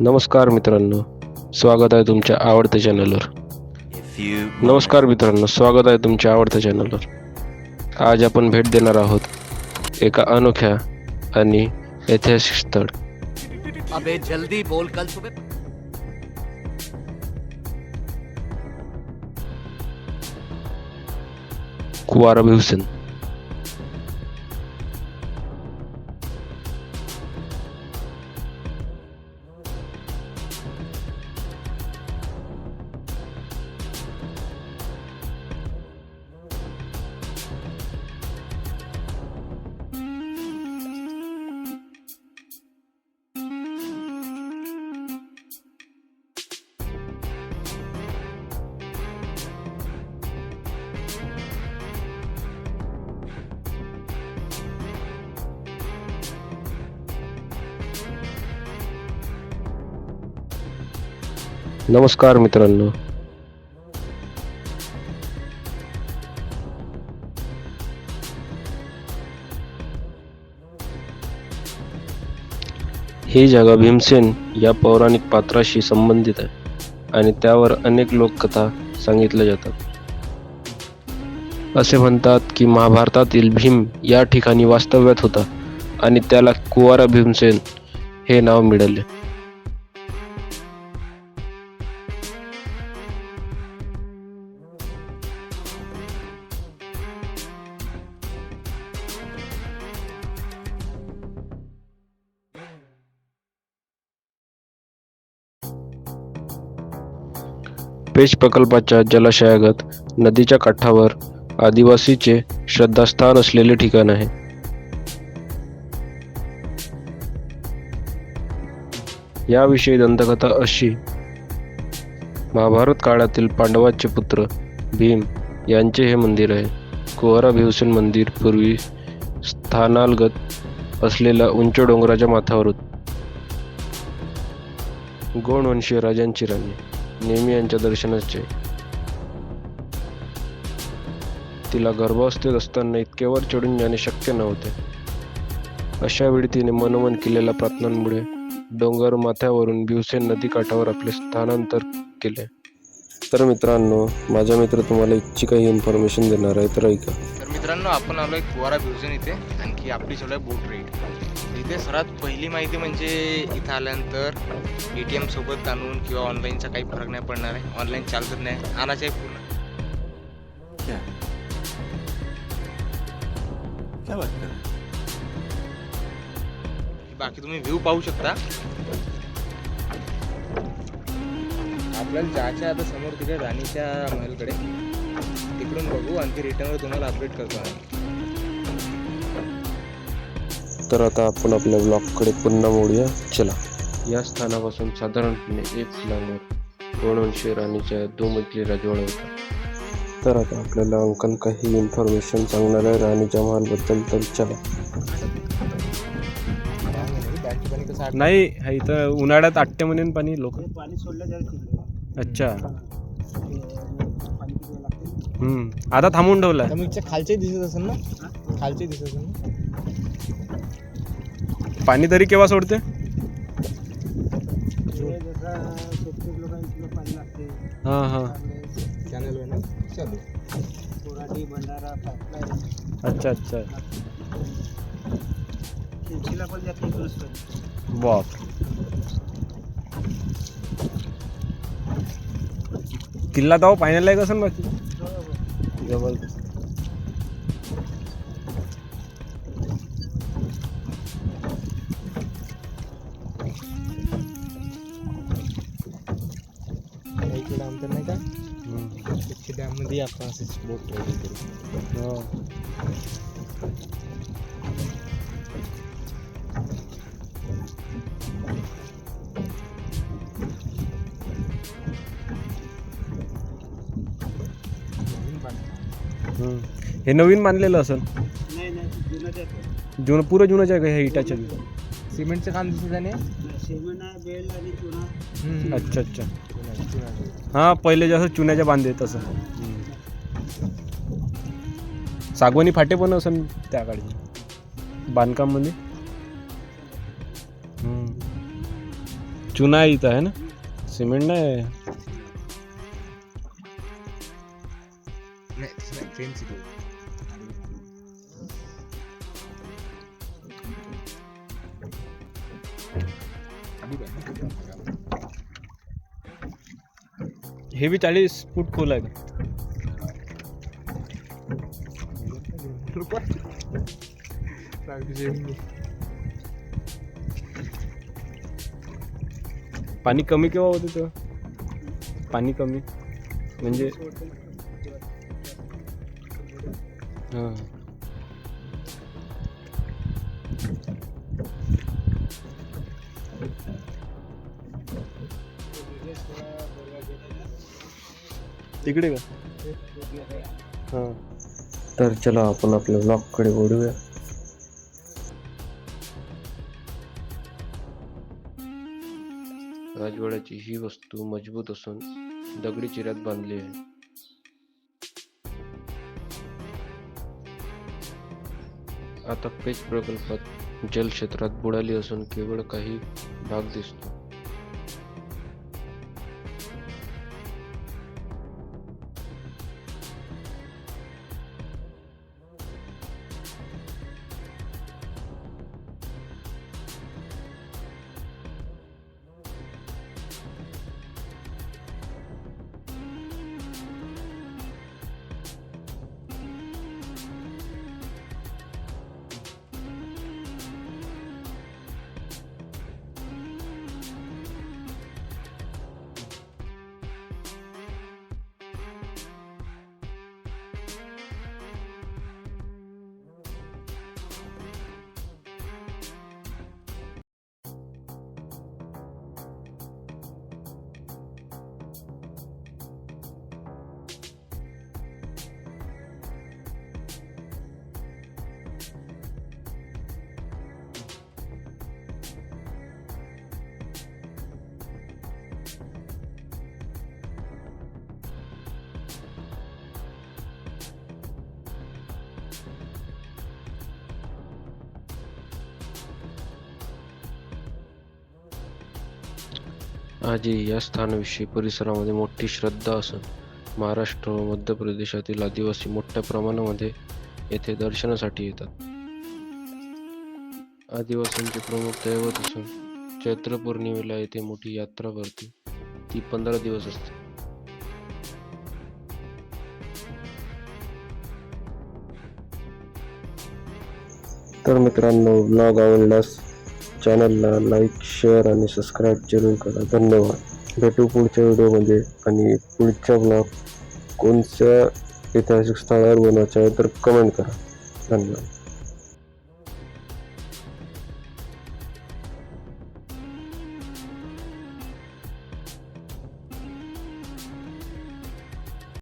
नमस्कार मित्रांनो स्वागत आहे तुमच्या आवडत्या चॅनलवर नमस्कार मित्रांनो स्वागत आहे तुमच्या आवडत्या चॅनलवर आज आपण भेट देणार आहोत एका अनोख्या आणि ऐतिहासिक स्थळ. अबे जल्दी बोल कल सुबह कुवारा भिवसेन. नमस्कार मित्रांनो. ही जागा भीमसेन या पौराणिक पात्राशी संबंधित आहे आणि त्यावर अनेक लोककथा सांगितल्या जातात. असे म्हणतात की महाभारतातील भीम या ठिकाणी वास्तव्यात होता आणि त्याला कुवारा भीमसेन हे नाव मिळाले. पेच प्रकल्पाच्या जलाशयागत नदीच्या काठावर आदिवासीचे श्रद्धास्थान असलेले ठिकाण आहे. याविषयी दंतकथा अशी. महाभारत काळातील पांडवाचे पुत्र भीम यांचे हे मंदिर आहे. कुवारा भीवसेन मंदिर पूर्वी स्थानालगत असलेल्या उंच डोंगराच्या माथ्यावर होत गोंडवंशीय राजांची राणी. नेहमी यांच्या दर्शनाचे. तिला गर्भावस्थेत असताना इतक्यावर चढून जाणे शक्य नव्हते. अशा वेळी तिने मनोमन केलेल्या प्रार्थनांमुळे डोंगर माथ्यावरून भीवसेन नदी काठावर आपले स्थानांतर केले. तर मित्रांनो माझा मित्र तुम्हाला इच्छी काही इन्फॉर्मेशन देणार आहे तर ऐका. तर मित्रांनो आपण आलोय कुवारा भ्युजन इथे आणखी आपली बोट रेट इथे सर्वात पहिली माहिती म्हणजे इथं आल्यानंतर ए टी एम सोबत आणून किंवा ऑनलाईनचा काही फरक नाही पडणार आहे. ऑनलाईन चालतच नाही. आणायचं आहे पूर्ण. क्या? बात हैं? बाकी तुम्ही व्ह्यू पाहू शकता. आपल्याला जायचं आहे आता समोर तिकडे राणीच्या महलकडे. तिकडून बघू आणखी रिटर्नवर तुम्हाला अपडेट करतो आम्ही. तर आता आपण आपल्या ब्लॉगकडे पुन्हा मोडूया. चला. या स्थानापासून साधारणपणे एक किलोमीटर गोणवंशी राणीच्या दुमजली राजवाडा होता. तर आता आपल्याला अंकल काही इन्फॉर्मेशन सांगणार आहे राणीच्या महालबद्दल तर चला. नाही हा इथं उन्हाळ्यात आट्टे म्हणून पाणी लोक. पाणी सोडलं अच्छा आता थांबून त्यामुळे खालचे दिसत असेल ना? खालचे दिसत असेल ना? पाणी तरी केव्हा सोडते? हां हां. अच्छा अच्छा. बाप. किल्ला तो पाण्याला एक असेल बाकी. जबरदस्त. अंतर नाही का हम्म. डॅममध्ये आपण असेच बोट ट्रेडिंग करू हो. हम्म. हे नवीन बांधलेलं असेल नाही नाही जुनं येतं जुनं पुरं जुनंच आहे का ह्या इटाच्या सिमेंटचं काम दिसत आहे ना शेमण आहे बेल आणि चुना. अच्छा अच्छा. हा पहिले जसं चुन्याच्या बांधे तसं. सागवानी फाटे पण असन त्या काळी बांधकाममध्ये चुना आहे इथं आहे ना? सिमेंट नाही नाही तसं नाही ट्रेन सिटी हे बी चाळीस फूट खोल आहे. पाणी कमी केव्हा होते तेव्हा? पाणी कमी. म्हणजे हां. तिकडे का? हां. तर चला आपण आपल्या ब्लॉगकडे ओढूया राजवाड्याची ही वस्तू मजबूत असून दगडी चिऱ्यात बांधली आहे. आता पेच प्रकल्पात जलक्षेत्रात बुडाली असून केवळ काही भाग दिसतो. आजही या स्थानाविषयी परिसरामध्ये मोठी श्रद्धा असून महाराष्ट्र व मध्य प्रदेशातील आदिवासी मोठ्या प्रमाणामध्ये येथे दर्शनासाठी येतात. आदिवासींचे प्रमुख दैवत असून चैत्र पौर्णिमेला येथे मोठी यात्रा भरते. ती पंधरा दिवस असते. तर मित्रांनो ब्लॉग आवडल्यास चॅनलला लाईक शेअर आणि सबस्क्राईब जरूर करा. धन्यवाद. भेटू पुढच्या व्हिडिओमध्ये. आणि पुढच्या ब्लॉग कोणत्या ऐतिहासिक स्थळावर बनवायचा आहे तर कमेंट करा. धन्यवाद.